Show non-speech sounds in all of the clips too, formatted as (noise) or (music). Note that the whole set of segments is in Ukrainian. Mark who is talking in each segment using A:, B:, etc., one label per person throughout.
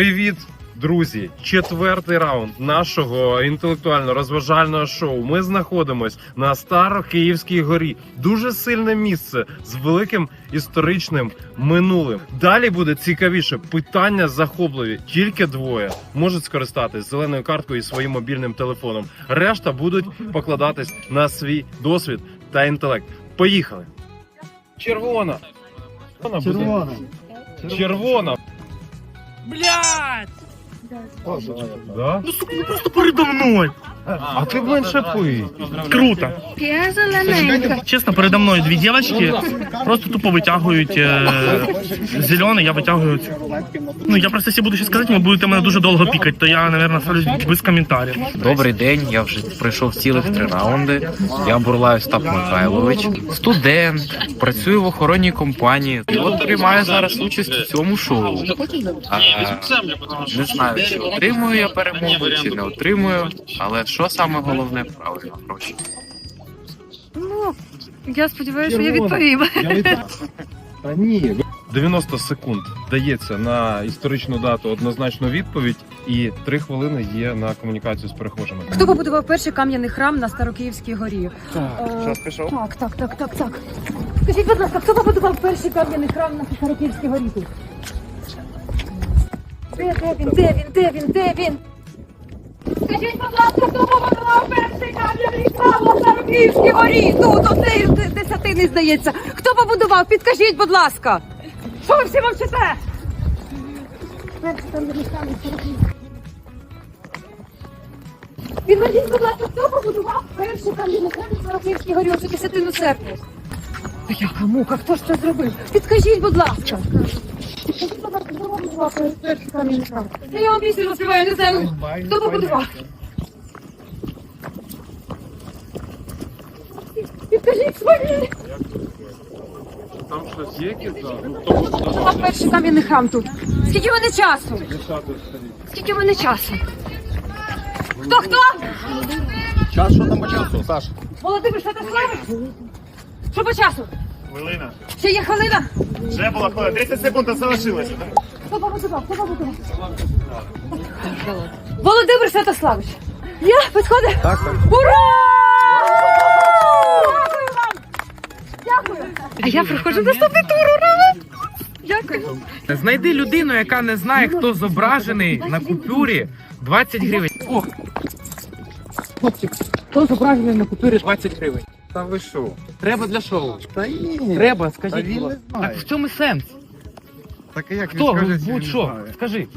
A: Привіт, друзі! Четвертий раунд нашого інтелектуально-розважального шоу. Ми знаходимось на Старокиївській горі. Дуже сильне місце з великим історичним минулим. Далі буде цікавіше. Питання захопливі. Тільки двоє можуть скористатись зеленою карткою і своїм мобільним телефоном. Решта будуть покладатись на свій досвід та інтелект. Поїхали! Червона! Червона! буде. Червона!
B: Блядь!
A: Да?
B: Ну сука, ну просто передо мною!
A: А ти менше пий.
B: Круто!
C: Я зелененька.
B: Чесно, передо мною дві дівчатки просто тупо витягують е, зелений, я витягую цю. Ну я просто якщо буду ще сказати, ви будете мене дуже довго пікати, то я, мабуть, ставлю без коментарів.
D: Добрий день, я вже пройшов цілих три раунди. Я Бурлай Остап Михайлович, студент, працюю в охоронній компанії. І от приймаю зараз участь у цьому шоу. А, не знаю, чи отримую я перемогу, чи не отримую, але що саме головне правильно гроші.
C: Ну, я сподіваюся, що я відповім. (laughs)
A: Та ні. 90 секунд дається на історичну дату однозначну відповідь, і 3 хвилини є на комунікацію з перехожими.
E: Хто побудував перший кам'яний храм на Старокиївській горі? Е,
B: Час пішов.
E: Так, так, так, так, так. Скажіть, будь ласка, хто побудував перший кам'яний храм на Старокиївській горі тут? Де, де він, де він, де він, де він? Скажіть, будь ласка, хто побудував перший кам'яний храм на Старокиївській горі? Тут, оцей де- десятини, здається. Хто побудував? Підкажіть, будь ласка. Що ви всі мовчите? Відведіть, будь ласка, хто побудував перший кам'яний храм на Старокиївській горі у десятину серпня? Та яка мука, хто ж це зробив? Підкажіть, будь ласка. Та я вам пісню заспіваю, не знаю. Хто побудував? Підкажіть свої.
A: Там щось є кіза? Ну, хто буде
E: Побудував перший кам'яний храм тут. Скільки в мене часу? Скільки в мене часу? Хто, хто?
F: Час, що там по часу, Саш?
E: Володимир Святославович? Що по часу?
B: Хвилина.
E: Ще є хвилина?
B: Вже була хвилина. 30 секунд залишилося.
E: Хто побудував? Хто побудував? Володимир Святославович. Я підходить?
F: Так, так.
E: Ура! Дякую вам! Дякую! А я приходжу наступний тур, ура! Дякую.
D: Знайди людину, яка не знає, хто зображений на купюрі 20 гривень. О! Хлопчик, хто зображений на купюрі 20 гривень?
F: Та ви що?
D: Треба для шоу.
F: Та ні.
D: Треба,
F: Та
D: скажіть.
F: він
D: будь
F: не
D: ласка.
F: знає.
D: Так в чому сенс?
F: Так а як
D: Хто?
F: він скаже, що він
D: Будь-що.
F: знає?
D: Скажи.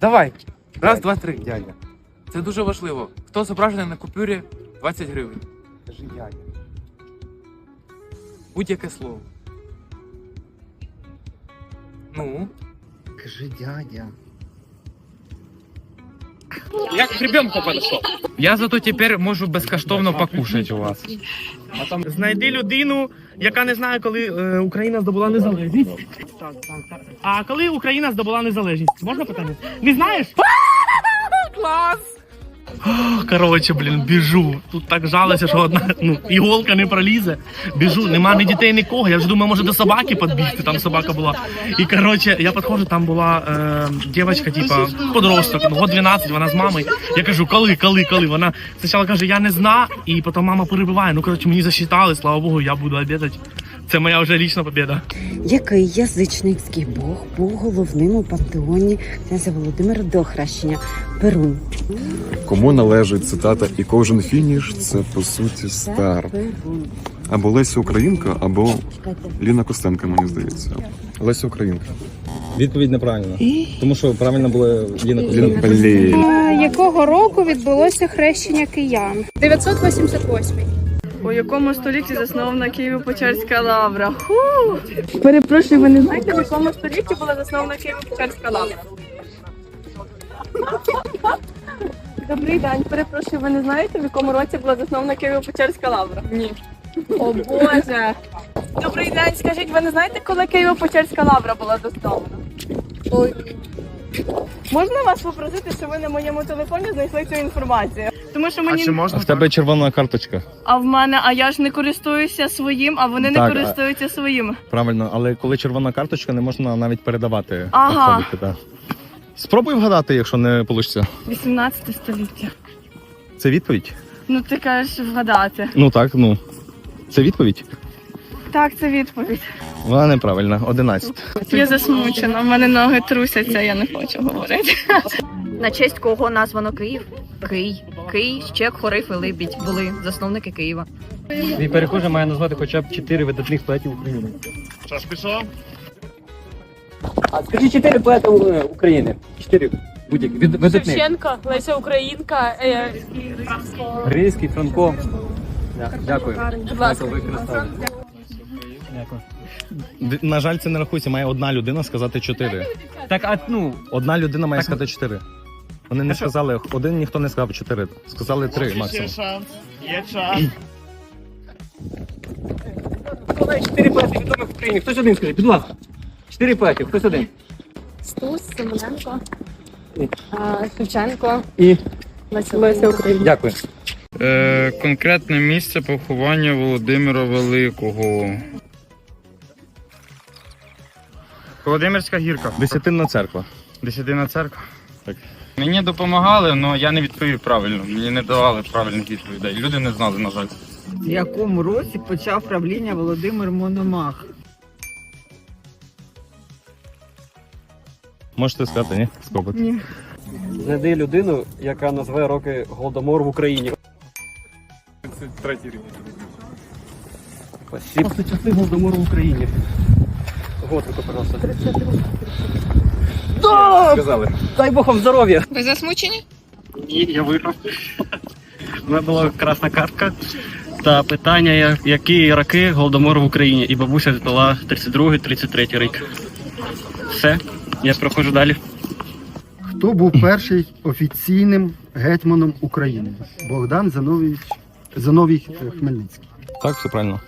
D: Давай. Раз, два, три, дядя. Це дуже важливо. Хто зображений на купюрі 20 гривень?
F: Кажи дядя.
D: Будь-яке слово. Ну.
F: Кажи дядя.
D: Як к ребенку подошел. Я зато тепер можу безкоштовно покушати у вас.
B: Знайди людину, яка не знає, коли е, Україна здобула незалежність. А коли Україна здобула незалежність? Можна питання? Не знаєш? Клас! (gasps) Коротше, блін, біжу. Тут так жалося, що одна ну, іголка не пролізе. Біжу, нема ні дітей, нікого. Я вже думаю, може до собаки підбігти, там собака була. І коротше, я підходжу, там була е, дівчинка, типа, подросток, ну, год 12, вона з мамою. Я кажу, коли, коли, коли? Вона спочатку каже, я не знаю, і потім мама перебиває. Ну, коротше, мені засчитали, слава Богу, я буду обідати. Це моя вже лічна побіда.
G: Який язичницький бог був головним у пантеоні князя Володимира до хрещення Перун?
H: Кому належить цитата і кожен фініш це по суті старт. Або Леся Українка, або Ліна Костенка, мені здається. Леся Українка.
I: Відповідь неправильна. Тому що правильно було Ліна
H: Ліна блін.
C: Якого року відбулося хрещення киян?
J: 988. У якому столітті заснована Києво-Печерська лавра? Ху! Перепрошую, ви не знаєте, в якому столітті була заснована Києво-Печерська лавра? Добрий день, перепрошую, ви не знаєте, в якому році була заснована Києво-Печерська лавра? Ні. О Боже! Добрий день, скажіть, ви не знаєте, коли Києво-Печерська лавра була заснована? Ой. Можна вас попросити, що ви на моєму телефоні знайшли цю інформацію? Тому що мені
I: А в тебе червона карточка.
J: а в мене, а я ж не користуюся своїм, а вони
I: Так,
J: не
I: а-
J: користуються своїм.
I: Правильно, але коли червона карточка, не можна навіть передавати.
J: Ага.
I: да. Спробуй вгадати, якщо не вийде.
J: 18 століття.
I: Це відповідь?
J: Ну ти кажеш вгадати.
I: Ну так, ну. Це відповідь?
J: Так, це відповідь.
I: Вона неправильна. 11.
J: Я засмучена, в мене ноги трусяться, я не хочу говорити.
E: На честь кого названо Київ? Кий. Кий, Щек, Хорив і Либідь були засновники Києва.
K: Мій перехожий має назвати хоча б чотири видатних поетів України.
A: Час пішов?
K: А скажи чотири поети е, України. Чотири будь-які від видатних.
J: Шевченко, Леся Українка, е,
K: Франко. Да, Дякую.
J: будь ласка.
K: Дякую, використовую. Дякую.
I: Д- На жаль, це не рахується. Має одна людина сказати 4.
K: Так, а ну,
I: Одна людина має
K: Так.
I: сказати 4. Вони не сказали, один ніхто не сказав 4. Сказали 3 максимум.
A: шанс. Є час.
K: чотири поети відомих в Україні. Хтось один скажи, будь ласка. Чотири поети, хтось один.
J: Стус, Семененко, Шевченко,
K: І
J: Леся Українка.
K: дякую.
D: Е, конкретне місце поховання Володимира Великого. Володимирська гірка.
I: Десятинна церква.
D: Десятина церква. Так. Мені допомагали, але я не відповів правильно. Мені не давали правильних відповідей. Люди не знали, на жаль.
L: В якому році почав правління Володимир Мономах?
I: Можете сказати, ні? Спробуйте.
K: Знайди людину, яка назве роки Голодомору в Україні.
A: Третій рік.
K: Спасибо. часи Голодомору в Україні. Год, только, пожалуйста.
A: Сказали.
K: Дай Бог вам здоров'я!
J: Ви засмучені?
K: Ні, я виграв. У мене була красна картка. Та питання, які роки Голодомору в Україні. І бабуся здала 32-33 рік. Все, я проходжу далі.
F: Хто був перший офіційним гетьманом України? Богдан Зановій е, Хмельницький.
I: Так, все правильно.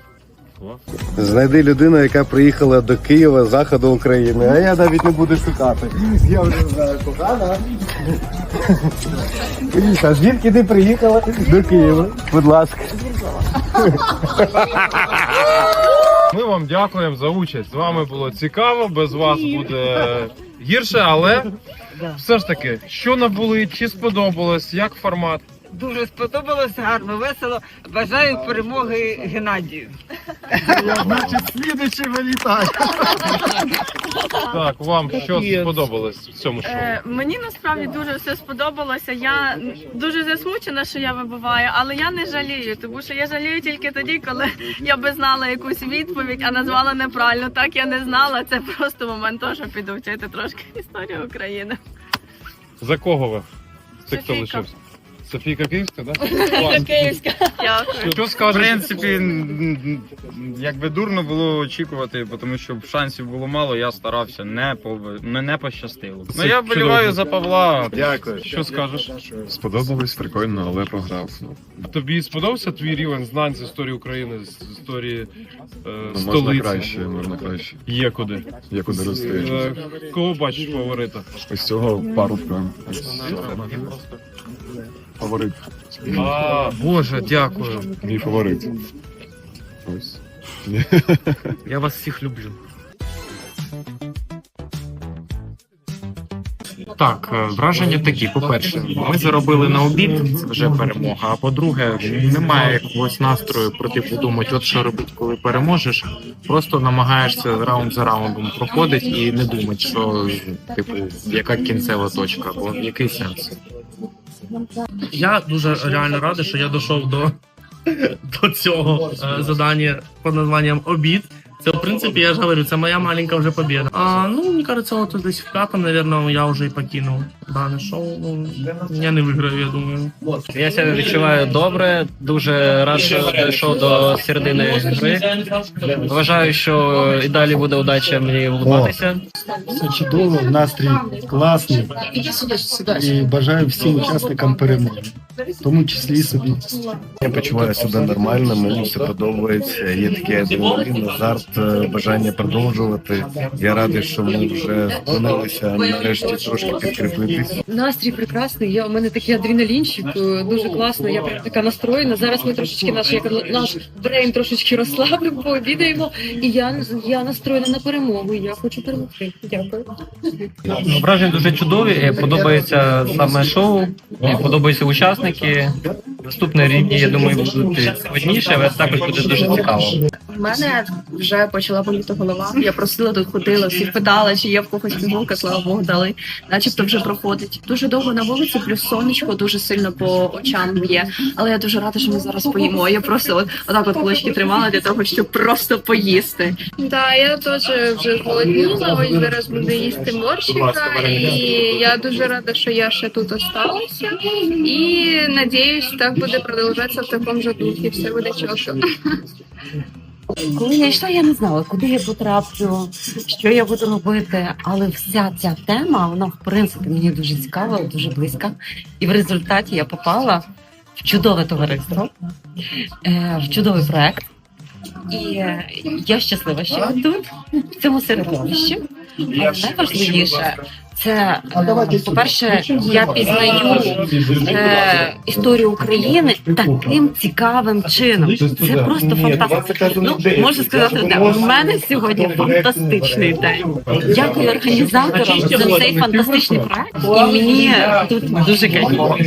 H: Знайди людину, яка приїхала до Києва з заходу України, а я навіть не буду шукати. Я вже знаю, кохана. А звідки ти приїхала до Києва? Будь ласка.
A: Ми вам дякуємо за участь. З вами було цікаво, без вас буде гірше, але все ж таки, що набули, чи сподобалось, як формат?
L: Дуже сподобалось, гарно, весело. Бажаю перемоги Геннадію.
F: Значить, слідуючий вилітає.
A: Так, вам що сподобалось в цьому шоу?
J: Е, мені насправді дуже все сподобалося. Я дуже засмучена, що я вибуваю, але я не жалію, тому що я жалію тільки тоді, коли я би знала якусь відповідь, а назвала неправильно. Так я не знала. Це просто момент того, що піду вчити трошки історію України.
A: За кого ви? Це хто лишився? Софійка Київська, так? (laughs)
J: Київська. Дякую.
A: Що
D: В принципі, м, якби дурно було очікувати, тому що шансів було мало, я старався, не пов- не, не пощастило. Ну
A: Це
D: я
A: чудово.
D: вболіваю за Павла.
H: Дякую.
A: Що скажеш?
H: Сподобалось, прикольно, але програв.
A: Тобі сподобався твій рівень знань з історії України, з історії е,
H: Можна
A: столиці?
H: краще, можна краще.
A: Є куди.
H: Є куди рости.
A: Е, Кого бачиш фаворита?
H: Ось цього парубка. Фаворит.
A: А, Боже, дякую.
H: Мій фаворит. Ось.
K: Я вас всіх люблю.
D: Так, е, враження такі. По-перше, ми заробили на обід, це вже перемога. А по-друге, немає якогось настрою про типу думати, от що робити, коли переможеш. Просто намагаєшся раунд за раундом проходити і не думати, що типу, яка кінцева точка, бо який сенс.
B: Я дуже реально радий, що я дійшов до, до цього е, задання під названням обід. Це, в принципі, я ж говорю, це моя маленька вже побіда. А, ну, мені кажется, от десь в п'ятому, наверное, я вже і покинув дане шоу. Ну, я не виграю, я думаю.
K: Я себе відчуваю добре, дуже рад, що дійшов до середини гри. Вважаю, що і далі буде удача мені влупатися.
F: Все чудово, настрій класний. І бажаю всім учасникам перемоги, в тому числі і собі.
H: Я почуваю себе нормально, мені все подобається. Є такий адреналін, азарт. Е, бажання продовжувати. Я радий, що ми вже зупинилися нарешті трошки підкріпитись.
E: Настрій прекрасний. Я у мене такий адреналінчик, е, дуже класно. Я прям така настроєна. Зараз ми трошечки наш як наш брейн трошечки розслабимо, пообідаємо. І я я настроєна на перемогу. Я хочу перемогти. Дякую.
K: Ну, Враження дуже чудові. Подобається саме шоу, подобаються учасники. Наступні рівні, я думаю, будуть складніше, але також буде дуже цікаво.
M: У мене вже почала боліти голова. Я просила тут ходила, всіх питала, чи є в когось пігулка, слава Богу, дали. Начебто вже проходить. Дуже довго на вулиці, плюс сонечко дуже сильно по очам б'є. Але я дуже рада, що ми зараз поїмо. Я просто от отак от кулачки тримала для того, щоб просто поїсти.
E: Да, я теж вже зголодніла. Ось зараз буду їсти морщика, і я дуже рада, що я ще тут осталася. І надіюсь, так буде продовжатися в такому ж духі. Все буде чітко.
G: Коли я йшла, я не знала, куди я потраплю, що я буду робити. Але вся ця тема, вона в принципі мені дуже цікава, дуже близька. І в результаті я попала в чудове товариство, е, в чудовий проект. І я щаслива, що я тут, в цьому середовищі. Але найважливіше це, е, по-перше, я пізнаю е, історію України таким цікавим чином. Це просто фантастика. Ну, можу сказати, одне, у мене сьогодні фантастичний день. Дякую організаторам за цей фантастичний проект. І мені тут дуже кайфово.